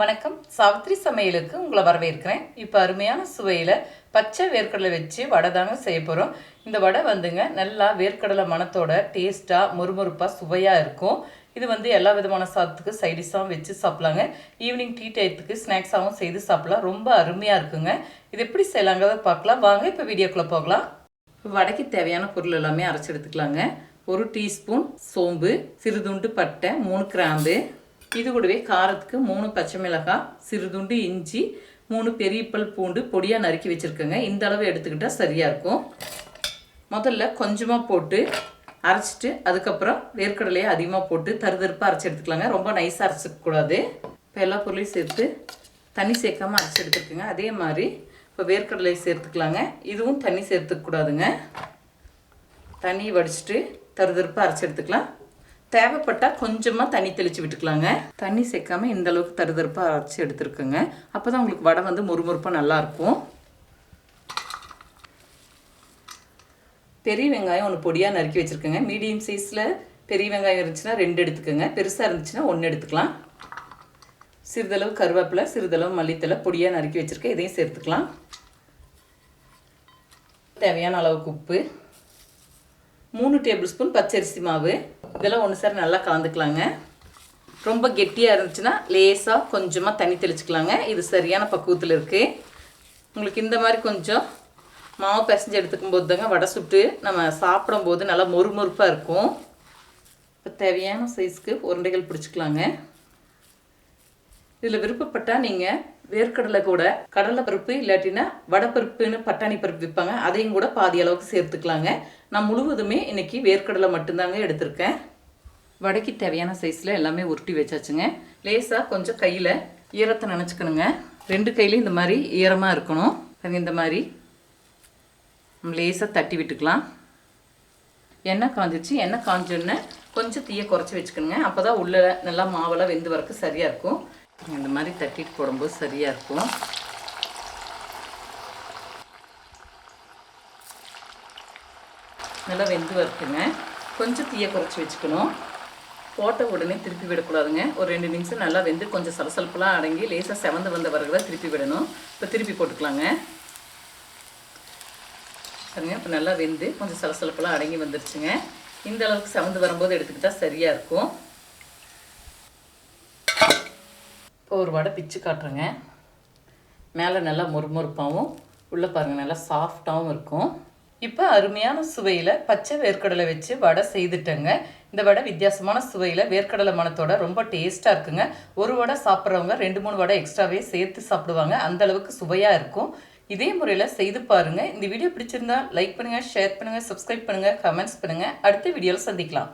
வணக்கம். சாவித்ரி சமையலுக்கு உங்களை வரவேற்கிறேன். இப்போ அருமையான சுவையில் பச்சை வேர்க்கடலை வச்சு வடை தாங்க செய்ய போகிறோம் இந்த வடை வந்துங்க நல்லா வேர்க்கடலை மணத்தோட டேஸ்ட்டாக மொறுமொறுப்பாக சுவையாக இருக்கும். இது வந்து எல்லா விதமான சாதத்துக்கு சைடிஷாகவும் வச்சு சாப்பிட்லாங்க. ஈவினிங் டீ டயத்துக்கு ஸ்நாக்ஸாகவும் செய்து சாப்பிட்லாம். ரொம்ப அருமையாக இருக்குங்க. இது எப்படி செய்யலாங்கிறத பார்க்கலாம். வாங்க இப்போ வீடியோக்குள்ளே போகலாம். வடைக்கு தேவையான பொருள் எல்லாமே அரைச்சி எடுத்துக்கலாங்க. ஒரு டீஸ்பூன் சோம்பு சிறுதுண்டு பட்டை மூணு கிராம்பு இது கூடவே காரத்துக்கு மூணு பச்சை மிளகாய் சிறுதுண்டு இஞ்சி மூணு பெரிய பல் பூண்டு பொடியாக நறுக்கி வச்சுருக்கேங்க. இந்த அளவு எடுத்துக்கிட்டால் சரியாக இருக்கும். முதல்ல கொஞ்சமாக போட்டு அரைச்சிட்டு அதுக்கப்புறம் வேர்க்கடலையை அதிகமாக போட்டு தருதருப்பாக அரைச்சி எடுத்துக்கலாங்க. ரொம்ப நைஸாக அரைச்சிக்கக்கூடாது இப்போ எல்லா பொருளையும் சேர்த்து தண்ணி சேர்க்காமல் அரைச்சி எடுத்துருக்குங்க அதே மாதிரி இப்போ வேர்க்கடலையை சேர்த்துக்கலாங்க. இதுவும் தண்ணி சேர்த்துக்கூடாதுங்க தண்ணி வடிச்சிட்டு தருதருப்பாக அரைச்சி எடுத்துக்கலாம். தேவைப்பட்டால் கொஞ்சமாக தண்ணி தெளித்து விட்டுக்கலாங்க. தண்ணி சேர்க்காமல் இந்த அளவுக்கு தருதருப்பாக அரைச்சி எடுத்துருக்குங்க. அப்போ தான் உங்களுக்கு வடை வந்து முறுமுறுப்பாக நல்லாயிருக்கும் பெரிய வெங்காயம் ஒன்று பொடியாக நறுக்கி வச்சுருக்கேங்க. மீடியம் சைஸில் பெரிய வெங்காயம் இருந்துச்சுன்னா ரெண்டு எடுத்துக்கோங்க. பெருசாக இருந்துச்சுன்னா ஒன்று எடுத்துக்கலாம். சிறிதளவு கருவேப்பிலை சிறிதளவு மல்லித்தலை பொடியாக நறுக்கி வச்சுருக்கேன். இதையும் சேர்த்துக்கலாம். தேவையான அளவுக்கு உப்பு. மூணு டேபிள் ஸ்பூன் பச்சரிசி மாவு. இதெல்லாம் ஒன்று சார் நல்லா கலந்துக்கலாங்க. ரொம்ப கெட்டியாக இருந்துச்சுன்னா லேசாக கொஞ்சமாக தண்ணி தெளிச்சுக்கலாங்க. இது சரியான பக்குவத்தில் இருக்குது உங்களுக்கு இந்த மாதிரி கொஞ்சம் மாவு பிசைஞ்சு எடுத்துக்கும் போது தாங்க வடை சுட்டு நம்ம சாப்பிடும்போது நல்லா மொறுமொறுப்பாக இருக்கும். இப்போ தேவையான சைஸ்க்கு உருண்டைகள் பிடிச்சிக்கலாங்க. இதில் விருப்பப்பட்டால் நீங்கள் வேர்க்கடலை கூட கடலை பருப்பு இல்லாட்டினா வடைப்பருப்புன்னு பட்டாணி பருப்பு விற்பாங்க. அதையும் கூட பாதி அளவுக்கு சேர்த்துக்கலாங்க. நான் முழுவதுமே இன்னைக்கு வேர்க்கடலை மட்டும்தாங்க எடுத்திருக்கேன். வடைக்கு தேவையான சைஸில் எல்லாமே உருட்டி வச்சாச்சுங்க. லேசாக கொஞ்சம் கையில் ஈரத்தை நினச்சிக்கணுங்க. ரெண்டு கையிலையும் இந்த மாதிரி ஈரமாக இருக்கணும். பாருங்க இந்த மாதிரி. லேசாக தட்டி விட்டுக்கலாம். எண்ணெய் காஞ்சிச்சு. எண்ணெய் காஞ்சோடனே கொஞ்சம் தீயை குறைச்சி வச்சுக்கணுங்க. அப்போ தான் உள்ளே நல்லா மாவெல்லாம் வெந்து வரக்கு சரியாக இருக்கும். இந்த மாதிரி தட்டிட்டு போடும்போது சரியாக இருக்கும். நல்லா வெந்து வறுத்துங்க கொஞ்சம் தீயை குறைச்சி வச்சுக்கணும். போட்ட உடனே திருப்பி விடக்கூடாதுங்க. ஒரு ரெண்டு நிமிஷம் நல்லா வெந்து கொஞ்சம் சலசலப்புலாம் அடங்கி லேசாக செவந்து வந்த பிறகு தான் திருப்பி விடணும். இப்போ திருப்பி போட்டுக்கலாங்க. பாருங்க இப்போ நல்லா வெந்து கொஞ்சம் சலசலப்புலாம் அடங்கி வந்துருச்சுங்க. இந்த அளவுக்கு செவந்து வரும்போது எடுத்துக்கிட்டால் சரியாக இருக்கும். இப்போ ஒரு வடை பிச்சு காட்டுறேங்க. மேலே நல்லா மொறுமொறுப்பாகவும் உள்ளே பாருங்கள் நல்லா சாஃப்டாகவும் இருக்கும். இப்போ அருமையான சுவையில் பச்சை வேர்க்கடலை வச்சு வடை செய்துட்டேங்க. இந்த வடை வித்தியாசமான சுவையில் வேர்க்கடலை மணத்தோட ரொம்ப டேஸ்ட்டாக இருக்குங்க. ஒரு வடை சாப்பிட்றவங்க ரெண்டு மூணு வடை எக்ஸ்ட்ராவே சேர்த்து சாப்பிடுவாங்க. அந்த அளவுக்கு சுவையாக இருக்கும். இதே முறையில் செய்து பாருங்கள் இந்த வீடியோ பிடிச்சிருந்தா லைக் பண்ணுங்கள் ஷேர் பண்ணுங்கள் சப்ஸ்கிரைப் பண்ணுங்கள் கமெண்ட்ஸ் பண்ணுங்கள் அடுத்த வீடியோவில் சந்திக்கலாம்.